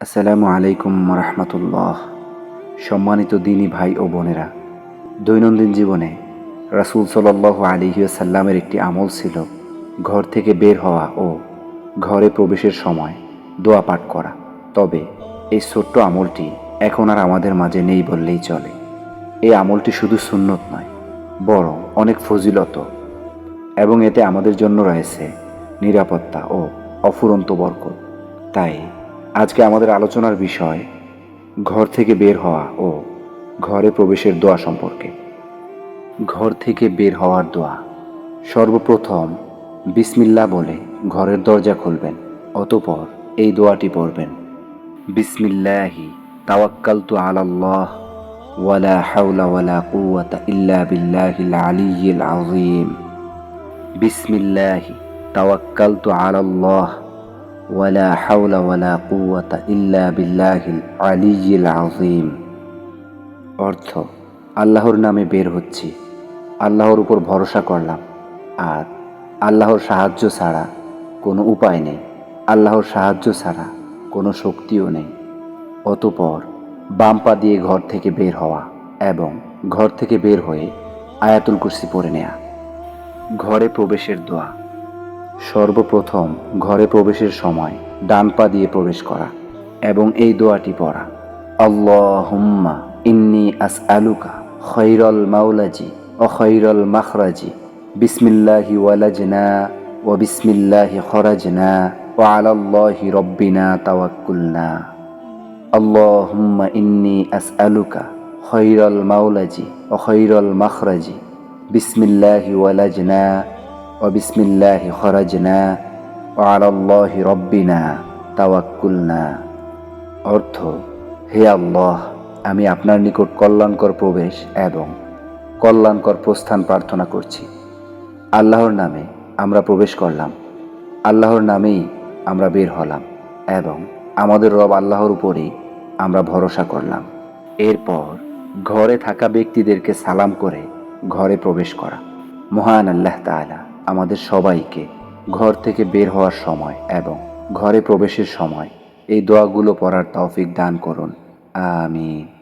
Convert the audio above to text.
আসসালামু আলাইকুম রহমতুল্লাহ সম্মানিত দিনী ভাই ও বোনেরা, দৈনন্দিন জীবনে রাসুল সাল্লাহ আলিহাসাল্লামের একটি আমল ছিল ঘর থেকে বের হওয়া ও ঘরে প্রবেশের সময় দোয়া পাঠ করা। তবে এই ছোট্ট আমলটি এখন আর আমাদের মাঝে নেই বললেই চলে। এই আমলটি শুধু সুন্নত নয়, বরং অনেক ফজিলত এবং এতে আমাদের জন্য রয়েছে নিরাপত্তা ও অফুরন্ত বরকত। তাই আজকে আমাদের আলোচনার বিষয় ঘর থেকে বের হওয়া ও ঘরে প্রবেশের দোয়া সম্পর্কে। ঘর থেকে বের হওয়ার দোয়া। সর্বপ্রথম বিসমিল্লা বলে ঘরের দরজা খুলবেন, অতপর এই দোয়াটি পড়বেন। বিসমিল্লাহি তাওয়াক্কালতু আলাল্লাহ, ওয়ালা হাওলা ওয়ালা কুওয়াতা ইল্লা বিল্লাহিল আলিয়্যিল আযীম। বিসমিল্লাহি তাওয়াক্কালতু আলাল্লাহ। ওয়ালা হাওলা ওয়ালা কুওয়াতা ইল্লা বিল্লাহিল আলিয়্যিল আযীম অর্থ, আল্লাহর নামে বের হচ্ছি। আল্লাহর উপর ভরসা করলাম। আর আল্লাহর সাহায্য ছাড়া কোনো উপায় নেই। আল্লাহর সাহায্য ছাড়া কোনো শক্তিও নেই। অতপর বাম পা দিয়ে ঘর থেকে বের হওয়া এবং ঘর থেকে বের হয়ে আয়াতুল কুরসি পড়ে নেয়া। ঘরে প্রবেশের দোয়া। সর্বপ্রথম ঘরে প্রবেশের সময় ডান পা দিয়ে প্রবেশ করা এবং এই দোয়াটি পড়া। আল্লাহুম্মা ইন্নি আস আলুকা খৈরল মাওলাজি ও খৈরল মাখরাজি। বিসমিল্লাহি ওয়ালাজনা ও বিসমিল্লাহি খরাজনা ও আলাল্লাহি রব্বিনা তাওয়াক্কুলনা। আল্লাহুম্মা ইন্নি আস আলুকা খৈরল মাওলাজি ও খৈরল মাখরাজি। বিসমিল্লাহি ওয়ালাজনা অবিসমিল্লাহ খরাজনা ও আল্লাহ রব্বিনা তাওয়াক্কুলনা। অর্থ, হে আল্লাহ, আমি আপনার নিকট কল্যাণকর প্রবেশ এবং কল্যাণকর প্রস্থান প্রার্থনা করছি। আল্লাহর নামে আমরা প্রবেশ করলাম। আল্লাহর নামেই আমরা বের হলাম এবং আমাদের রব আল্লাহর উপরেই আমরা ভরসা করলাম। এরপর ঘরে থাকা ব্যক্তিদেরকে সালাম করে ঘরে প্রবেশ করা। মহান আল্লাহ তালা আমাদের সবাইকে ঘর থেকে বের হওয়ার সময় এবং ঘরে প্রবেশের সময় এই দোয়াগুলো পড়ার তৌফিক দান করুন। আমিন।